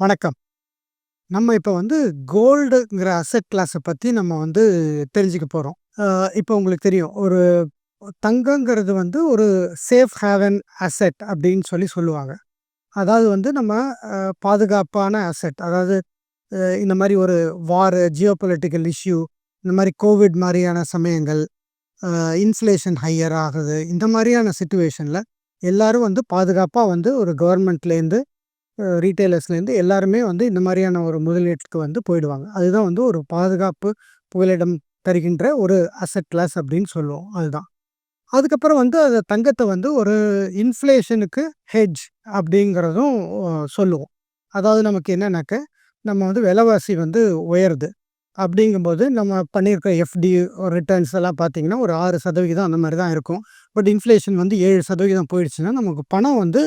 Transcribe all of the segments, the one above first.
வணக்கம். நம்ம இப்ப வந்து கோல்டுங்கிற அசெட் கிளாஸ பத்தி நம்ம வந்து தெரிஞ்சுக்க போறோம். இப்போ உங்களுக்கு தெரியும். ஒரு தங்கங்கிறது வந்து ஒரு சேஃப் ஹேவன் அசெட் அப்படின்னு சொல்லி சொல்லுவாங்க. அதாவது வந்து நம்ம பாதுகாப்பான அசெட். அதாவது இந்த மாதிரி ஒரு வார், ஜியோபொலிட்டிக்கல் இஷ்யூ, இந்த மாதிரி கோவிட் மாதிரியான சமயங்கள், இன்ஃப்ளேஷன் ஹையர் ஆகுது. இந்த மாதிரியான சுச்சுவேஷனில் எல்லாரும் வந்து பாதுகாப்பாக வந்து ஒரு கவர்மெண்ட்லேருந்து, ரீட்டைலர்ஸ்லேருந்து எல்லாருமே வந்து இந்த மாதிரியான ஒரு முதலீட்டுக்கு வந்து போயிடுவாங்க. அதுதான் வந்து ஒரு பாதுகாப்பு புகலிடம் தருகின்ற ஒரு அசெட் கிளாஸ் அப்படின்னு சொல்லுவோம். அதுதான். அதுக்கப்புறம் வந்து அந்த தங்கத்தை வந்து ஒரு இன்ஃப்ளேஷனுக்கு ஹெட்ஜ் அப்படிங்கிறதும் சொல்லுவோம். அதாவது நமக்கு என்னன்னாக்க, நம்ம வந்து விலைவாசி வந்து உயருது. அப்படிங்கும்போது நம்ம பண்ணியிருக்க எஃப்டி ரிட்டர்ன்ஸ் எல்லாம் பார்த்தீங்கன்னா, ஒரு ஆறு சதவிகிதம் அந்த மாதிரி தான் இருக்கும். பட் இன்ஃப்ளேஷன் வந்து ஏழு சதவிகிதம் போயிடுச்சுன்னா, நமக்கு பணம் வந்து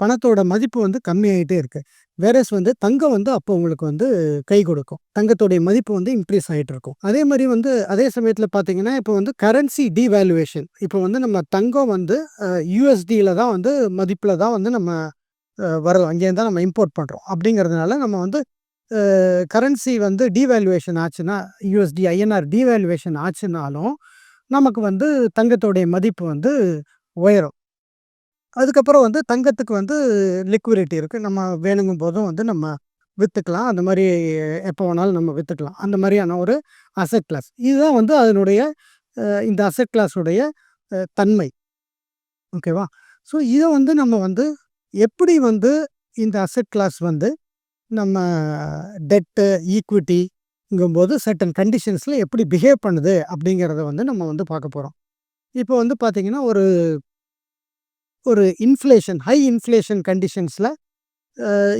பணத்தோட மதிப்பு வந்து கம்மியாயிட்டே இருக்கு. வேரஸ் வந்து தங்கம் வந்து அப்போ உங்களுக்கு வந்து கை கொடுக்கும். தங்கத்தோடைய மதிப்பு வந்து இன்க்ரீஸ் ஆகிட்டு இருக்கும். அதே மாதிரி வந்து அதே சமயத்தில் பார்த்தீங்கன்னா, இப்போ வந்து கரன்சி டிவேல்யூவேஷன். இப்போ வந்து நம்ம தங்கம் வந்து யூஎஸ்டியில் தான் வந்து மதிப்பில் தான் வந்து நம்ம வரோம் அங்கேருந்து தான் நம்ம இம்போர்ட் பண்ணுறோம் அப்படிங்கிறதுனால நம்ம வந்து கரன்சி வந்து டிவேல்யூவேஷன் ஆச்சுன்னா, யூஎஸ்டி ஐஎன்ஆர் டிவேல்யூவேஷன் ஆச்சுனாலும் நமக்கு வந்து தங்கத்தோடைய மதிப்பு வந்து உயரும். அதுக்கப்புறம் வந்து தங்கத்துக்கு வந்து லிக்விடிட்டி இருக்குது நம்ம வேணுங்கும் போதும் வந்து நம்ம விற்றுக்கலாம் அந்த மாதிரி எப்போ வேணாலும் நம்ம விற்றுக்கலாம் அந்த மாதிரியான ஒரு அசெட் கிளாஸ். இதுதான் வந்து அதனுடைய இந்த அசெட் கிளாஸுடைய தன்மை. ஓகேவா? ஸோ இதை வந்து நம்ம வந்து எப்படி வந்து இந்த அசெட் கிளாஸ் வந்து நம்ம டெட்டு, ஈக்விட்டிங்கும்போது சர்டன் கண்டிஷன்ஸில் எப்படி பிஹேவ் பண்ணுது அப்படிங்கிறத வந்து நம்ம வந்து பார்க்க போகிறோம் இப்போ வந்து பார்த்திங்கன்னா ஒரு ஒரு இன்ஃப்ளேஷன் ஹை இன்ஃப்ளேஷன் கண்டிஷன்ஸில்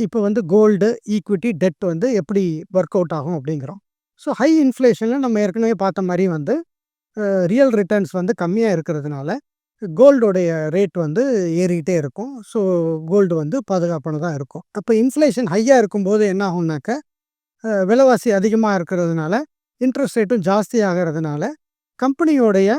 இப்போ வந்து கோல்டு, ஈக்விட்டி, டெட் வந்து எப்படி ஒர்க் அவுட் ஆகும் அப்படிங்கிறோம். ஸோ ஹை இன்ஃப்ளேஷனில் நம்ம ஏற்கனவே பார்த்த மாதிரி வந்து ரியல் ரிட்டர்ன்ஸ் வந்து கம்மியாக இருக்கிறதுனால, கோல்டோடைய ரேட் வந்து ஏறிக்கிட்டே இருக்கும். ஸோ கோல்டு வந்து பாதுகாப்பானதாக இருக்கும். அப்போ இன்ஃப்ளேஷன் ஹையாக இருக்கும்போது என்ன ஆகும்னாக்க, விலைவாசி அதிகமாக இருக்கிறதுனால, இன்ட்ரெஸ்ட் ரேட்டும் ஜாஸ்தி ஆகிறதுனால கம்பெனியோடைய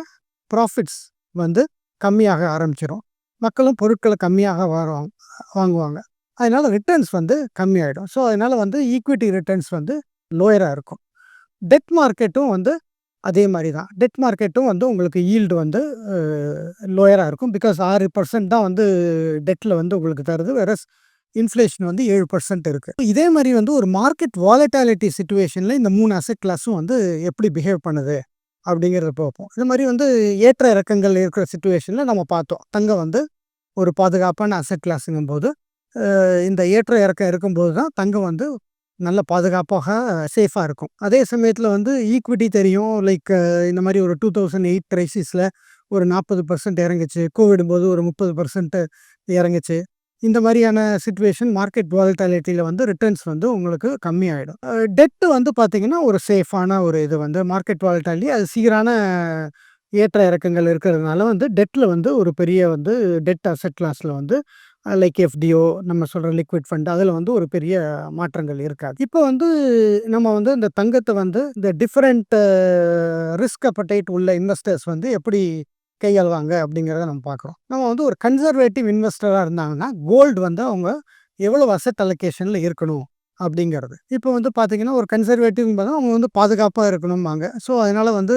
ப்ராஃபிட்ஸ் வந்து கம்மியாக ஆரம்பிச்சிடும் மக்களும் பொருட்களை கம்மியாக வாருவாங்க வாங்குவாங்க. அதனால் ரிட்டர்ன்ஸ் வந்து கம்மியாயிடும். ஸோ அதனால் வந்து ஈக்விட்டி ரிட்டர்ன்ஸ் வந்து லோயராக இருக்கும். டெட் மார்க்கெட்டும் வந்து அதே மாதிரி தான். டெட் மார்க்கெட்டும் வந்து உங்களுக்கு ஈல்டு வந்து லோயராக இருக்கும். பிகாஸ் ஆறு பர்சன்ட் தான் வந்து டெட்டில் வந்து உங்களுக்கு தருது. வேரஸ் இன்ஃப்ளேஷன் வந்து ஏழு பர்சன்ட் இருக்குது இதே மாதிரி வந்து ஒரு மார்க்கெட் வாலட்டாலிட்டி சுச்சுவேஷனில் இந்த மூணு அசெட் கிளாஸும் வந்து எப்படி பிஹேவ் பண்ணுது அப்படிங்கிறத பார்ப்போம். இந்த மாதிரி வந்து ஏற்ற இறக்கங்கள் இருக்கிற சுச்சுவேஷனில் நம்ம பார்த்தோம். தங்கம் வந்து ஒரு பாதுகாப்பான அசட் கிளாஸுங்கும் போது இந்த ஏற்ற இறக்கம் இருக்கும்போது தான் தங்கம் வந்து நல்ல பாதுகாப்பாக சேஃபாக இருக்கும். அதே சமயத்தில் வந்து ஈக்விட்டி தெரியும். லைக் இந்த மாதிரி ஒரு டூ தௌசண்ட் எயிட் கிரைசிஸில் ஒரு 40% இறங்குச்சு. கோவிடும் போது ஒரு 30% இறங்குச்சு. இந்த மாதிரியான சுச்சுவேஷன் மார்க்கெட் வால்டாலிட்டியில் வந்து ரிட்டர்ன்ஸ் வந்து உங்களுக்கு கம்மியாயிடும். டெட்டு டெட் வந்து பார்த்தீங்கன்னா, ஒரு சேஃபான ஒரு இது வந்து மார்க்கெட் வால்டாலிட்டி அது சீரான ஏற்ற இறக்கங்கள் இருக்கிறதுனால வந்து டெட்டில் வந்து ஒரு பெரிய வந்து டெட் அசெட் கிளாஸில் வந்து லைக் எஃப்டிஓ நம்ம சொல்கிற லிக்விட் ஃபண்ட் அதில் வந்து ஒரு பெரிய மாற்றங்கள் இருக்காது. இப்போ வந்து நம்ம வந்து இந்த தங்கத்தை வந்து இந்த டிஃப்ரெண்ட் ரிஸ்க் அப்படைட் உள்ள இன்வெஸ்டர்ஸ் வந்து எப்படி கையாளுவாங்க அப்படிங்கிறத நம்ம பார்க்குறோம். நம்ம வந்து ஒரு கன்சர்வேட்டிவ் இன்வெஸ்டராக இருந்தாங்கன்னா, கோல்டு வந்து அவங்க எவ்வளோ அசட் அலொகேஷனில் இருக்கணும் அப்படிங்கிறது. இப்போ வந்து பார்த்திங்கன்னா ஒரு கன்சர்வேட்டிவ்ங்கும்போது அவங்க வந்து பாதுகாப்பாக இருக்கணும்பாங்க. ஸோ அதனால் வந்து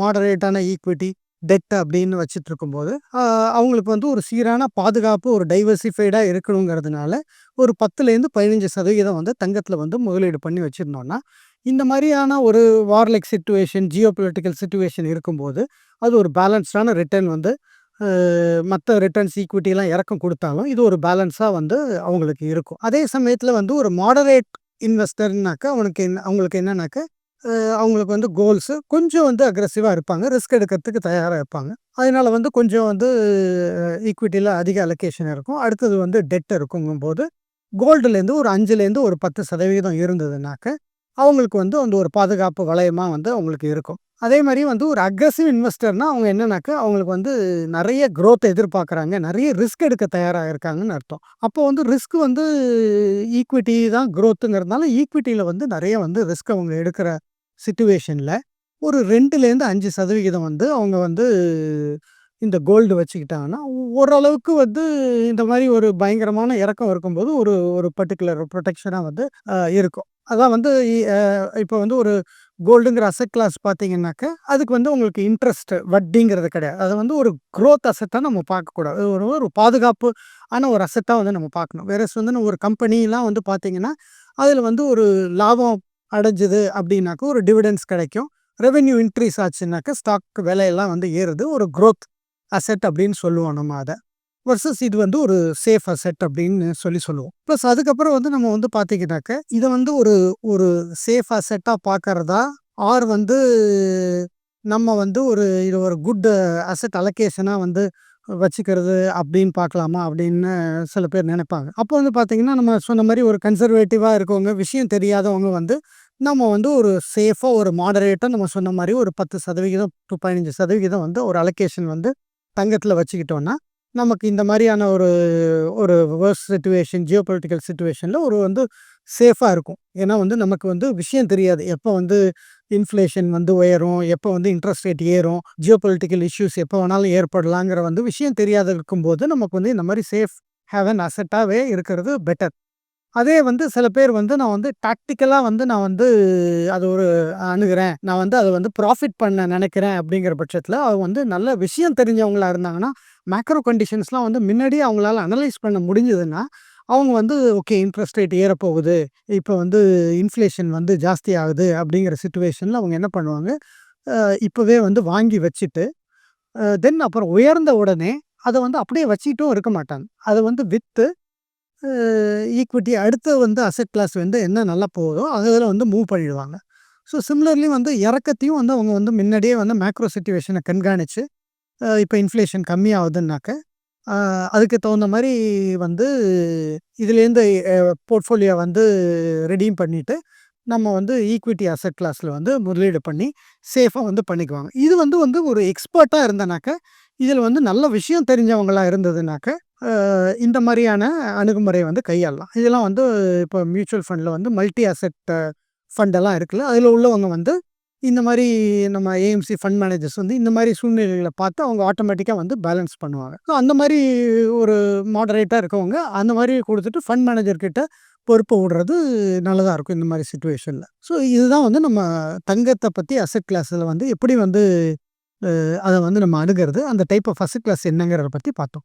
மாடரேட்டான ஈக்விட்டி, டெட் அப்படின்னு வச்சுட்ருக்கும்போது, இருக்கும்போது அவங்களுக்கு வந்து ஒரு சீரான பாதுகாப்பு, ஒரு டைவர்சிஃபைடாக இருக்கணுங்கிறதுனால, ஒரு 10லேருந்து 15% வந்து தங்கத்தில் வந்து முதலீடு பண்ணி வச்சுருந்தோன்னா இந்த மாதிரியான ஒரு war situation geopolitical situation இருக்கும்போது, அது ஒரு பேலன்ஸ்டான ரிட்டர்ன் வந்து மற்ற ரிட்டர்ன்ஸ் ஈக்விட்டிலாம் இறக்கம் கொடுத்தாலும் இது ஒரு பேலன்ஸாக வந்து அவங்களுக்கு இருக்கும். அதே சமயத்தில் வந்து ஒரு மாடரேட் இன்வெஸ்டர்னாக்கா அவனுக்கு என்ன அவங்களுக்கு என்னன்னாக்கா அவங்களுக்கு வந்து கோல்ஸு கொஞ்சம் வந்து அக்ரெசிவாக இருப்பாங்க. ரிஸ்க் எடுக்கிறதுக்கு தயாராக இருப்பாங்க. அதனால் வந்து கொஞ்சம் வந்து ஈக்விட்டியில் அதிக அலொகேஷன் இருக்கும். அடுத்தது வந்து டெட் இருக்குங்கும்போது, கோல்டுலேருந்து ஒரு அஞ்சுலேருந்து ஒரு 10% இருந்ததுனாக்க, அவங்களுக்கு வந்து அந்த ஒரு பாதுகாப்பு வளையமாக வந்து அவங்களுக்கு இருக்கும். அதே மாதிரி வந்து ஒரு அக்ரஸிவ் இன்வெஸ்டர்னால் அவங்க என்னென்னாக்கா அவங்களுக்கு வந்து நிறைய க்ரோத் எதிர்பார்க்குறாங்க. நிறைய ரிஸ்க் எடுக்க தயாராக இருக்காங்கன்னு அர்த்தம். அப்போ வந்து ரிஸ்க் வந்து ஈக்விட்டி தான் க்ரோத்துங்கிறதுனால ஈக்விட்டியில் வந்து நிறைய வந்து ரிஸ்க் அவங்க எடுக்கிற சுச்சுவேஷனில் ஒரு 2லேருந்து 5% வந்து அவங்க வந்து இந்த கோல்டு வச்சுக்கிட்டாங்கன்னா, ஓரளவுக்கு வந்து இந்த மாதிரி ஒரு பயங்கரமான இறக்கம் இருக்கும்போது, ஒரு ஒரு பர்டிகுலர் ப்ரொடெக்ஷனாக வந்து இருக்கும். அதான் வந்து இப்போ வந்து ஒரு கோல்டுங்கிற அசெட் கிளாஸ் பார்த்தீங்கன்னாக்க, அதுக்கு வந்து உங்களுக்கு இன்ட்ரெஸ்ட் வட்டிங்கிறது கிடையாது. அது வந்து ஒரு க்ரோத் அசட்டாக நம்ம பார்க்கக்கூடாது. ஒரு ஒரு பாதுகாப்பு ஆனால் ஒரு அசட்டாக வந்து நம்ம பார்க்கணும். வேறஸ் வந்து ஒரு கம்பெனிலாம் வந்து பார்த்தீங்கன்னா, அதில் வந்து ஒரு லாபம் அடைஞ்சது அப்படின்னாக்க ஒரு டிவிடென்ஸ் கிடைக்கும். ரெவென்யூ இன்க்ரீஸ் ஆச்சுனாக்கா ஸ்டாக் விலையெல்லாம் வந்து ஏறுது. ஒரு குரோத் அசெட் அப்படின்னு சொல்லுவோம் நம்ம அதை வர்சஸ் இது வந்து ஒரு சேஃப் அசெட் அப்படின்னு சொல்லி சொல்லுவோம். ப்ளஸ் அதுக்கப்புறம் வந்து நம்ம வந்து பார்த்தீங்கன்னாக்க, இதை வந்து ஒரு ஒரு சேஃப் அசெட்டாக பார்க்கறதா, ஆர் வந்து நம்ம வந்து ஒரு இது ஒரு குட் அசெட் அலோகேஷனா வந்து வச்சுக்கிறது அப்படின்னு பார்க்கலாமா? அப்படின்னு சில பேர் நினைப்பாங்க அப்போ வந்து பார்த்தீங்கன்னா, நம்ம சொன்ன மாதிரி ஒரு கன்சர்வேட்டிவாக இருக்கவங்க, விஷயம் தெரியாதவங்க வந்து, நம்ம வந்து ஒரு சேஃபாக ஒரு மாடரேட்டாக நம்ம சொன்ன மாதிரி ஒரு 10% டூ 15% வந்து ஒரு அலோகேஷன் வந்து தங்கத்தில் வச்சுக்கிட்டோன்னா நமக்கு இந்த மாதிரியான ஒரு ஒரு வேர்ஸ் சுச்சுவேஷன் ஜியோ பொலிட்டிக்கல் சுச்சுவேஷனில் ஒரு வந்து சேஃபாக இருக்கும். ஏன்னா வந்து நமக்கு வந்து விஷயம் தெரியாது. எப்போ வந்து இன்ஃப்ளேஷன் வந்து உயரும், எப்போ வந்து இன்ட்ரெஸ்ட் ரேட் ஏறும், ஜியோ பொலிட்டிக்கல் இஷ்யூஸ் எப்போ வேணாலும் ஏற்படலாங்கிற வந்து விஷயம் தெரியாத இருக்கும்போது, நமக்கு வந்து இந்த மாதிரி சேஃப் ஹேவ் அன் அசட்டாகவே இருக்கிறது பெட்டர். அதே வந்து சில பேர் வந்து நான் வந்து டாக்டிக்கலாக வந்து நான் வந்து அது ஒரு அணுகிறேன் நான் வந்து அதை வந்து ப்ராஃபிட் பண்ண நினைக்கிறேன் அப்படிங்கிற பட்சத்தில் அவங்க வந்து நல்ல விஷயம் தெரிஞ்சவங்களா இருந்தாங்கன்னா, மேக்ரோ கண்டிஷன்ஸ்லாம் வந்து முன்னாடியே அவங்களால அனலைஸ் பண்ண முடிஞ்சதுன்னா, அவங்க வந்து ஓகே இன்ட்ரெஸ்ட் ரேட் ஏறப்போகுது. இப்போ வந்து இன்ஃப்ளேஷன் வந்து ஜாஸ்தி ஆகுது அப்படிங்கிற சுச்சுவேஷனில் அவங்க என்ன பண்ணுவாங்க, இப்போவே வந்து வாங்கி வச்சுட்டு, தென் அப்புறம் உயர்ந்த உடனே அதை வந்து அப்படியே வச்சுக்கிட்டும் இருக்க மாட்டாங்க. அதை வந்து விற்று ஈக்விட்டி அடுத்து வந்து அசெட் கிளாஸ் வந்து என்ன நல்லா போகுதோ, அதில் வந்து மூவ் பண்ணிடுவாங்க. ஸோ சிம்லர்லி வந்து இறக்கத்தையும் வந்து அவங்க வந்து முன்னாடியே வந்து மேக்ரோ சுச்சுவேஷனை கண்காணித்து இப்போ இன்ஃப்ளேஷன் கம்மியாகுதுன்னாக்க, அதுக்கு தகுந்த மாதிரி வந்து இதுலேருந்து போர்ட்ஃபோலியோ வந்து ரெடியும் பண்ணிட்டு, நம்ம வந்து ஈக்விட்டி அசெட் கிளாஸில் வந்து முதலீடு பண்ணி, சேஃபாக வந்து பண்ணிக்குவாங்க. இது வந்து வந்து ஒரு எக்ஸ்பர்ட்டாக இருந்தனாக்க, இதில் வந்து நல்ல விஷயம் தெரிஞ்சவங்களா இருந்ததுனாக்க, இந்த மாதிரியான அணுகுமுறை வந்து கையாளலாம். இதெல்லாம் வந்து இப்போ மியூச்சுவல் ஃபண்டில் வந்து மல்டி அசெட் ஃபண்டெல்லாம் இருக்குல்ல, அதில் உள்ளவங்க வந்து இந்த மாதிரி நம்ம ஏஎம்சி ஃபண்ட் மேனேஜர்ஸ் வந்து இந்த மாதிரி சூழ்நிலைகளை பார்த்து அவங்க ஆட்டோமேட்டிக்காக வந்து பேலன்ஸ் பண்ணுவாங்க. ஸோ அந்த மாதிரி ஒரு மாடரேட்டாக இருக்கவங்க, அந்த மாதிரி கொடுத்துட்டு ஃபண்ட் மேனேஜர்கிட்ட பொறுப்பு விடுறது நல்லதாக இருக்கும் இந்த மாதிரி சுச்சுவேஷனில் ஸோ இதுதான் வந்து நம்ம தங்கத்தை பற்றி அசெட் கிளாஸில் வந்து எப்படி வந்து அதை வந்து நம்ம அணுகிறது அந்த டைப் ஆஃப் அசட் கிளாஸ் என்னங்கிறத பற்றி பார்த்தோம்.